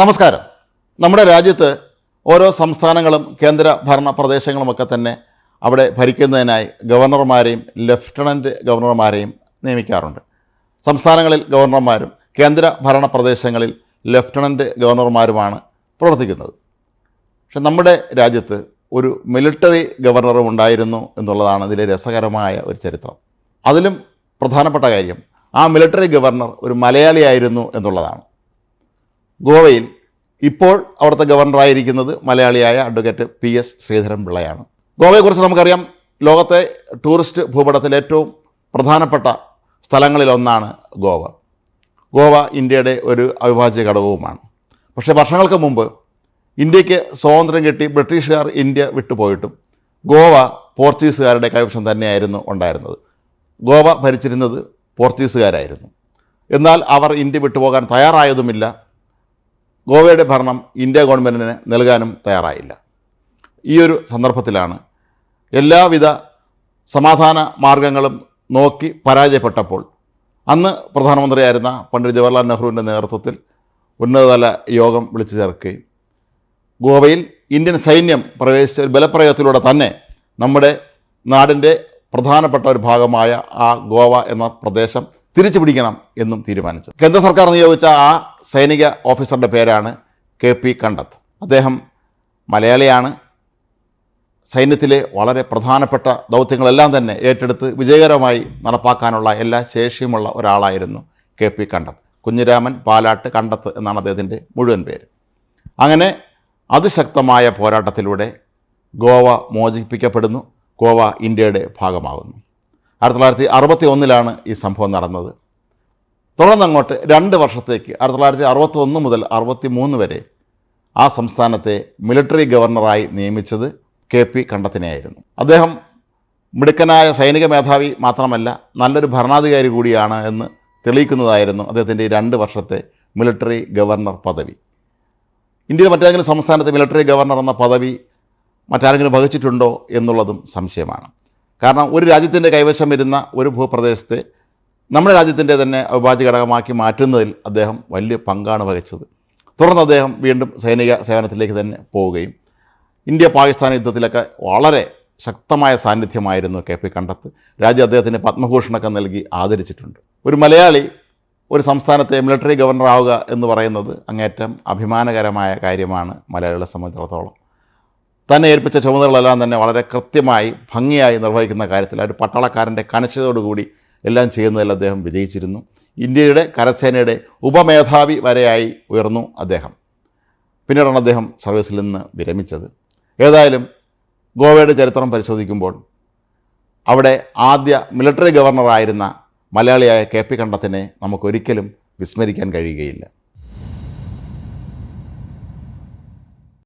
നമസ്കാരം. നമ്മുടെ രാജ്യത്ത് ഓരോ സംസ്ഥാനങ്ങളും കേന്ദ്ര ഭരണ പ്രദേശങ്ങളുമൊക്കെ തന്നെ അവിടെ ഭരിക്കുന്നതിനായി ഗവർണർമാരെയും ലഫ്റ്റനന്റ് ഗവർണർമാരെയും നിയമിക്കാറുണ്ട്. സംസ്ഥാനങ്ങളിൽ ഗവർണർമാരും കേന്ദ്ര ഭരണ പ്രദേശങ്ങളിൽ ലഫ്റ്റനന്റ് ഗവർണർമാരുമാണ് പ്രവർത്തിക്കുന്നത്. പക്ഷെ നമ്മുടെ രാജ്യത്ത് ഒരു മിലിറ്ററി ഗവർണറും ഉണ്ടായിരുന്നു എന്നുള്ളതാണ് ഇതിലെ രസകരമായ ഒരു ചരിത്രം. അതിലും പ്രധാനപ്പെട്ട കാര്യം ആ മിലിറ്ററി ഗവർണർ ഒരു മലയാളിയായിരുന്നു എന്നുള്ളതാണ്. ഗോവയിൽ ഇപ്പോൾ അവിടുത്തെ ഗവർണറായിരിക്കുന്നത് മലയാളിയായ അഡ്വക്കേറ്റ് പി എസ് ശ്രീധരൻ പിള്ളയാണ്. ഗോവയെക്കുറിച്ച് നമുക്കറിയാം ലോകത്തെ ടൂറിസ്റ്റ് ഭൂപടത്തിലെ ഏറ്റവും പ്രധാനപ്പെട്ട സ്ഥലങ്ങളിലൊന്നാണ് ഗോവ. ഗോവ ഇന്ത്യയുടെ ഒരു അവിഭാജ്യ ഘടകവുമാണ്. പക്ഷേ വർഷങ്ങൾക്ക് മുമ്പ് ഇന്ത്യയ്ക്ക് സ്വാതന്ത്ര്യം കിട്ടി ബ്രിട്ടീഷുകാർ ഇന്ത്യ വിട്ടുപോയിട്ടും ഗോവ പോർച്ചുഗീസുകാരുടെ കൈവശം തന്നെയായിരുന്നു ഉണ്ടായിരുന്നത്. ഗോവ ഭരിച്ചിരുന്നത് പോർച്ചുഗീസുകാരായിരുന്നു. എന്നാൽ അവർ ഇന്ത്യ വിട്ടുപോകാൻ തയ്യാറായതുമില്ല. ഗോവയുടെ ഭരണം ഇന്ത്യ ഗവൺമെന്റിന് നൽകാനും തയ്യാറായില്ല. ഈ ഒരു സന്ദർഭത്തിലാണ് എല്ലാവിധ സമാധാന മാർഗങ്ങളും നോക്കി പരാജയപ്പെട്ടപ്പോൾ അന്ന് പ്രധാനമന്ത്രിയായിരുന്ന പണ്ഡിറ്റ് ജവഹർലാൽ നെഹ്റുവിന്റെ നേതൃത്വത്തിൽ ഉന്നതതല യോഗം വിളിച്ചു ചേർക്കുകയും ഗോവയിൽ ഇന്ത്യൻ സൈന്യം പ്രവേശിച്ച ഒരു ബലപ്രയോഗത്തിലൂടെ തന്നെ നമ്മുടെ നാടിന്റെ പ്രധാനപ്പെട്ട ഒരു ഭാഗമായ ആ ഗോവ എന്ന പ്രദേശം തിരിച്ചു പിടിക്കണം എന്നും തീരുമാനിച്ചു കേന്ദ്ര സർക്കാർ നിയോഗിച്ച ആ സൈനിക ഓഫീസറുടെ പേരാണ് കെ പി കണ്ടത്ത്. അദ്ദേഹം മലയാളിയാണ്. സൈന്യത്തിലെ വളരെ പ്രധാനപ്പെട്ട ദൗത്യങ്ങളെല്ലാം തന്നെ ഏറ്റെടുത്ത് വിജയകരമായി നടപ്പാക്കാനുള്ള എല്ലാ ശേഷിയുമുള്ള ഒരാളായിരുന്നു കെ പി കണ്ടത്ത്. കുഞ്ഞിരാമൻ പാലാട്ട് കണ്ടത്ത് എന്നാണ് അദ്ദേഹത്തിന്റെ മുഴുവൻ പേര്. അങ്ങനെ അതിശക്തമായ പോരാട്ടത്തിലൂടെ ഗോവ മോചിപ്പിക്കപ്പെടുന്നു. ഗോവ ഇന്ത്യയുടെ ഭാഗമാകുന്നു. ആയിരത്തി തൊള്ളായിരത്തി അറുപത്തി ഒന്നിലാണ് ഈ സംഭവം നടന്നത്. തുടർന്നങ്ങോട്ട് രണ്ട് വർഷത്തേക്ക് ആയിരത്തി തൊള്ളായിരത്തി അറുപത്തി ഒന്ന് മുതൽ അറുപത്തി മൂന്ന് വരെ ആ സംസ്ഥാനത്തെ മിലിറ്ററി ഗവർണറായി നിയമിച്ചത് കെ പി കണ്ടത്തിനെയായിരുന്നു. അദ്ദേഹം മിടുക്കനായ സൈനിക മേധാവി മാത്രമല്ല നല്ലൊരു ഭരണാധികാരി കൂടിയാണ് എന്ന് തെളിയിക്കുന്നതായിരുന്നു അദ്ദേഹത്തിന്റെ ഈ രണ്ട് വർഷത്തെ മിലിറ്ററി ഗവർണർ പദവി. ഇന്ത്യയിലെ മറ്റേതെങ്കിലും സംസ്ഥാനത്തെ മിലിറ്ററി ഗവർണർ എന്ന പദവി മറ്റാരെങ്കിലും വഹിച്ചിട്ടുണ്ടോ എന്നുള്ളതും സംശയമാണ്. കാരണം ഒരു രാജ്യത്തിന്റെ കൈവശം വരുന്ന ഒരു ഭൂപ്രദേശത്തെ നമ്മുടെ രാജ്യത്തിന്റെ തന്നെ അവിഭാജ്യ ഘടകമാക്കി മാറ്റുന്നതിൽ അദ്ദേഹം വലിയ പങ്കാണ് വഹിച്ചത്. തുടർന്ന് അദ്ദേഹം വീണ്ടും സൈനിക സേവനത്തിലേക്ക് തന്നെ പോവുകയും ഇന്ത്യ പാകിസ്ഥാൻ യുദ്ധത്തിലൊക്കെ വളരെ ശക്തമായ സാന്നിധ്യമായിരുന്നു കെ പി കണ്ടത്ത്. രാജ്യം അദ്ദേഹത്തിന് പത്മഭൂഷണൊക്കെ നൽകി ആദരിച്ചിട്ടുണ്ട്. ഒരു മലയാളി ഒരു സംസ്ഥാനത്തെ മിലിറ്ററി ഗവർണർ ആവുക എന്ന് പറയുന്നത് അങ്ങേറ്റം അഭിമാനകരമായ കാര്യമാണ് മലയാളികളെ സംബന്ധിച്ചിടത്തോളം. തന്നെ ഏൽപ്പിച്ച ചുമതലകളെല്ലാം തന്നെ വളരെ കൃത്യമായി ഭംഗിയായി നിർവഹിക്കുന്ന കാര്യത്തിൽ ഒരു പട്ടാളക്കാരന്റെ കനശതയോടുകൂടി എല്ലാം ചെയ്യുന്നതിൽ അദ്ദേഹം വിജയിച്ചിരുന്നു. ഇന്ത്യയുടെ കരസേനയുടെ ഉപമേധാവി വരെയായി ഉയർന്നു അദ്ദേഹം. പിന്നീടാണ് അദ്ദേഹം സർവീസിൽ നിന്ന് വിരമിച്ചത്. ഏതായാലും ഗോവയുടെ ചരിത്രം പരിശോധിക്കുമ്പോൾ അവിടെ ആദ്യ മിലിറ്ററി ഗവർണറായിരുന്ന മലയാളിയായ കെ പി കണ്ടത്തിനെ നമുക്കൊരിക്കലും വിസ്മരിക്കാൻ കഴിയുകയില്ല.